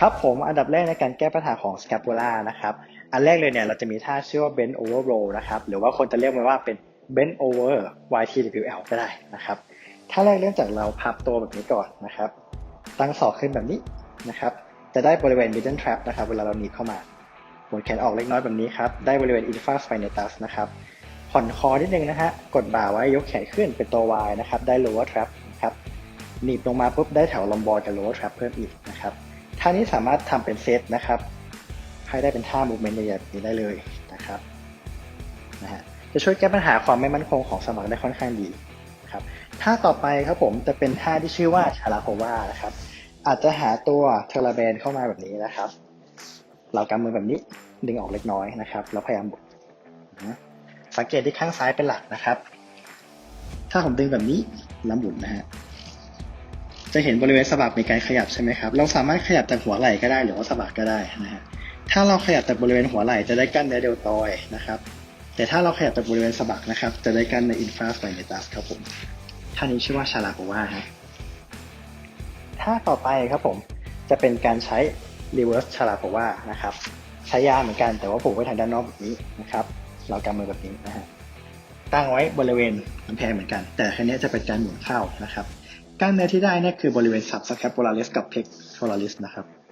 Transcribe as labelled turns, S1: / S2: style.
S1: ครับผมอันดับแรกในการแก้ปัญหาของ scapula นะครับ อันแรกเลยเนี่ยเราจะมีท่าชื่อว่า bend over roll นะครับ หรือว่าคนจะเรียกมันว่าเป็น bend over YTWL ก็ได้นะครับท่าแรกเริ่มจากเราพับตัวแบบนี้ก่อนนะครับ ตั้งศอกขึ้นแบบนี้นะครับ จะได้บริเวณ middle trap นะครับเวลาเราหนีเข้ามาหมุนแขนออกเล็กน้อยแบบนี้ครับ ได้บริเวณ infra spinatus นะครับผ่อนคอนิดนึงนะฮะ กดบ่าไว้ยกแขนขึ้นเป็นตัว Y นะครับ ได้ lower trap นะครับ หนีบลงมาปุ๊บได้แถวลอมบอร์กับ lower trap เพิ่มอีกนะครับ ท่านี้สามารถทำเป็นเซตนะครับ ให้ได้เป็นท่า movement ใหญ่ๆนี้ได้เลยนะครับนะฮะจะช่วยแก้ปัญหาความไม่มั่นคงของสมองได้ค่อนข้างดีนะครับท่าต่อไปครับผมจะเป็นท่าที่ชื่อว่าชาลาโควานะครับ อาจจะหาตัวเทอร์แบนเข้ามาแบบนี้นะครับ เรากำมือแบบนี้ดึงออกเล็กน้อยนะครับ แล้วพยายามบุดสังเกตที่ข้างซ้ายเป็นหลักนะครับ ถ้าผมดึงแบบนี้แล้วหมุนนะฮะ จะเห็นบริเวณสะบักมีการขยับใช่ไหมครับ เราสามารถขยับจากหัวไหล่ก็ได้หรือว่าสะบักก็ได้นะฮะ ถ้าเราขยับจากบริเวณหัวไหล่จะได้กล้ามเนื้อเดลตอยนะครับ แต่ถ้าเราขยับจากบริเวณสะบักนะครับ จะได้กล้ามเนื้ออินฟราสไปเนตัสครับผมท่านี้ชื่อว่าชาลาโกวาฮะท่าต่อไปครับผมจะเป็นการใช้ reverse ชาลาโกวานะครับ ใช้ยาเหมือนกันแต่ว่าผูกไว้ทางด้านนอกแบบนี้นะครับ เรากำมือแบบนี้นะฮะตั้งไว้บริเวณกำแพงเหมือนกัน แต่ครั้นี้จะเป็นการหมุนเข้านะครับ กล้ามเนื้อที่ได้เนี่ยคือบริเวณสับสแคปโปลาริสกับเพกโทลาริสนะครับ